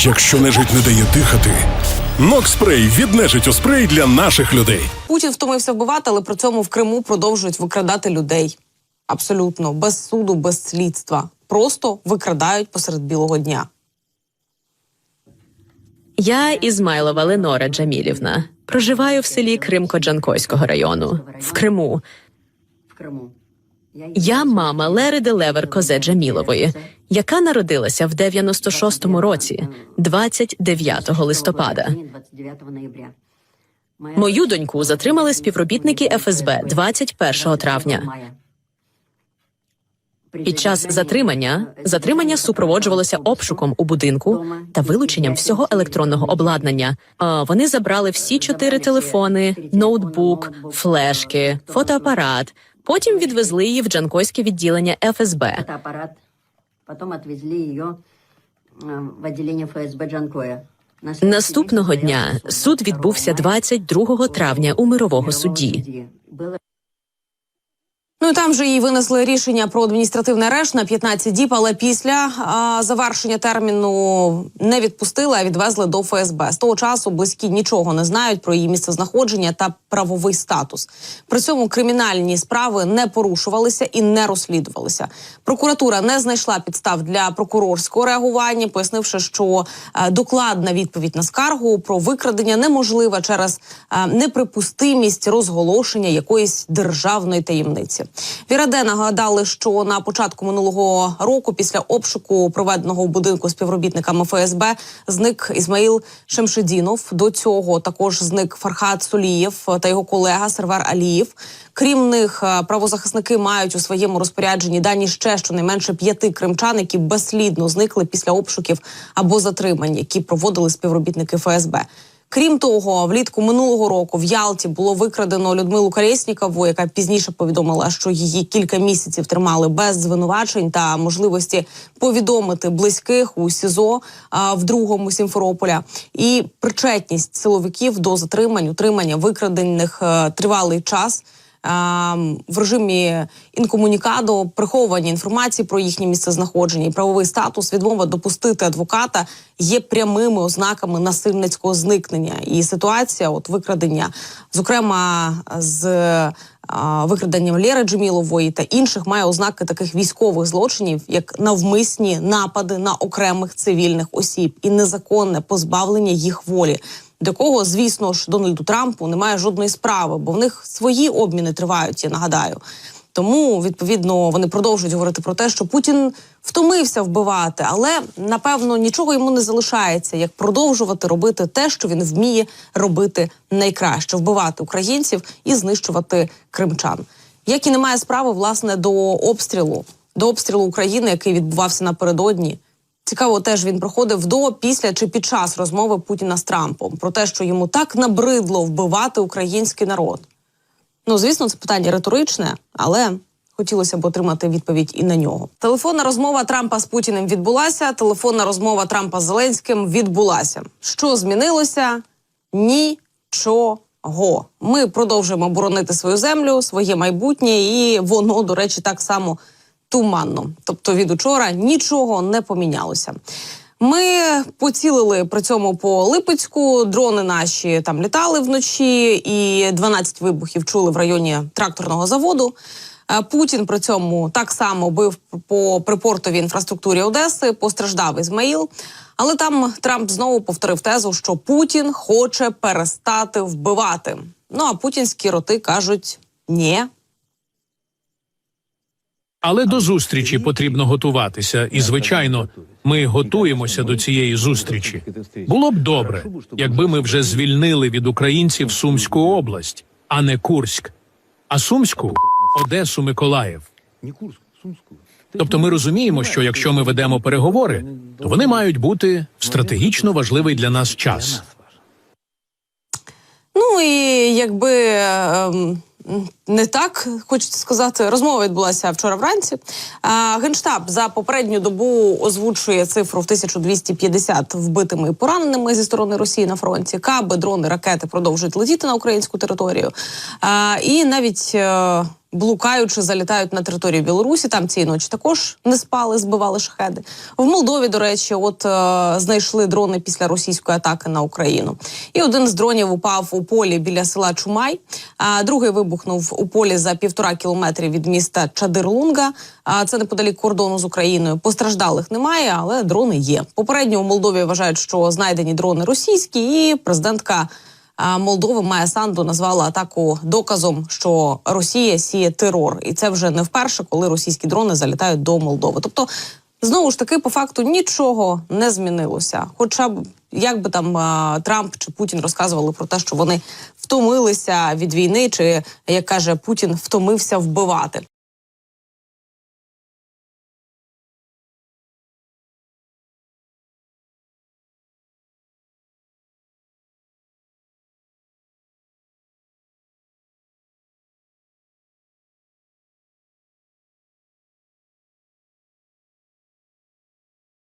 Якщо нежить не дає дихати, Нокспрей від нежиттю спрей для наших людей. Путін втомився вбивати, але при цьому в Криму продовжують викрадати людей. Абсолютно без суду, без слідства. Просто викрадають посеред білого дня. Я Ізмайлова Ленора Джамілівна. Проживаю в селі Кримко-Джанкойського району в Криму. в Криму. Я мама Лери Делевер Козе Джамілової, яка народилася в 96-му році, 29 листопада. 29 ноября. Мою доньку затримали співробітники ФСБ 21 травня. Під час затримання затримання супроводжувалося обшуком у будинку та вилученням всього електронного обладнання. Вони забрали всі чотири телефони, ноутбук, флешки, фотоапарат. Потім відвезли її в Джанкойське відділення ФСБ. Фотоаппарат. Потом отвезли ее э, в відділення ФСБ Джанкоя. На Наступного дня суд відбувся 22 травня у мирового судді. Ну там же їй винесли рішення про адміністративний арешт на 15 діб, але після а, завершення терміну не відпустили, а відвезли до ФСБ. З того часу близькі нічого не знають про її місцезнаходження та правовий статус. При цьому кримінальні справи не порушувалися і не розслідувалися. Прокуратура не знайшла підстав для прокурорського реагування, пояснивши, що е, докладна відповідь на скаргу про викрадення неможлива через е, неприпустимість розголошення якоїсь державної таємниці. Віраде нагадали, що на початку минулого року, після обшуку, проведеного у будинку співробітниками ФСБ, зник Ісмаїл Шемшедінов. До цього також зник Фархат Солієв та його колега Сервер Алієв. Крім них, е, правозахисники мають у своєму розпорядженні дані ще щонайменше п'яти кримчан, які безслідно зникли після обшуків або затримань, які проводили співробітники ФСБ. Крім того, влітку минулого року в Ялті було викрадено Людмилу Колєснікову, яка пізніше повідомила, що її кілька місяців тримали без звинувачень та можливості повідомити близьких у СІЗО а, в другому Сімферополя. І причетність силовиків до затримань, утримання викрадених а, тривалий час. А, В режимі інкомунікадо приховування інформації про їхнє місцезнаходження і правовий статус відмова допустити адвоката є прямими ознаками насильницького зникнення. І ситуація, от викрадення, зокрема з а, викраденням Лєри Джемілової та інших, має ознаки таких військових злочинів, як навмисні напади на окремих цивільних осіб і незаконне позбавлення їх волі. До кого, звісно ж, Дональду Трампу немає жодної справи, бо в них свої обміни тривають. Я нагадаю. Тому відповідно вони продовжують говорити про те, що Путін втомився вбивати, але напевно нічого йому не залишається, як продовжувати робити те, що він вміє робити найкраще вбивати українців і знищувати кримчан. Як і немає справи власне до обстрілу, до обстрілу України, який відбувався напередодні. Цікаво, теж він проходив до, після чи під час розмови Путіна з Трампом про те, що йому так набридло вбивати український народ. Ну, звісно, це питання риторичне, але хотілося б отримати відповідь і на нього. Телефонна розмова Трампа з Путіним відбулася. Телефонна розмова Трампа з Зеленським відбулася. Що змінилося? Нічого. Ми продовжуємо боронити свою землю, своє майбутнє, і воно, до речі, так само туманно. Тобто від учора нічого не помінялося. Ми поцілили при цьому по Липецьку. Дрони наші там літали вночі, і 12 вибухів чули в районі тракторного заводу. Е, Путін при цьому так само бив по припортовій інфраструктурі Одеси. Постраждав Ізмаїл. Але там Трамп знову повторив тезу, що Путін хоче перестати вбивати. Ну а путінські роти кажуть ні. Але до зустрічі потрібно готуватися, і звичайно, ми готуємося до цієї зустрічі. Було б добре, якби ми вже звільнили від українців Сумську область, а не Курськ, а Сумську Одесу, Миколаїв. Тобто, ми розуміємо, що якщо ми ведемо переговори, то вони мають бути в стратегічно важливий для нас час. Ну і якби ем, не так хочеться сказати, розмова відбулася вчора вранці. Генштаб за попередню добу озвучує цифру в 1250 вбитими і пораненими зі сторони Росії на фронті. Каби, дрони, ракети продовжують летіти на українську територію. І навіть е, блукаючи, залітають на територію Білорусі. Там цієї ночі також не спали, збивали шахеди. В Молдові, до речі, от е, знайшли дрони після російської атаки на Україну. І один з дронів упав у полі біля села Чумай. А другий вибухнув у полі за півтора кілометрів від міста Чадирлунга. А це неподалік кордону з Україною. Постраждалих немає, але дрони є. Попередньо у Молдові вважають, що знайдені дрони російські, і президентка. Молдови Майя Санду назвала атаку доказом, що Росія сіє терор, і це вже не вперше, коли російські дрони залітають до Молдови. Тобто, знову ж таки, по факту нічого не змінилося. Хоча б як би там Трамп чи Путін розказували про те, що вони втомилися від війни, чи як каже Путін, втомився вбивати.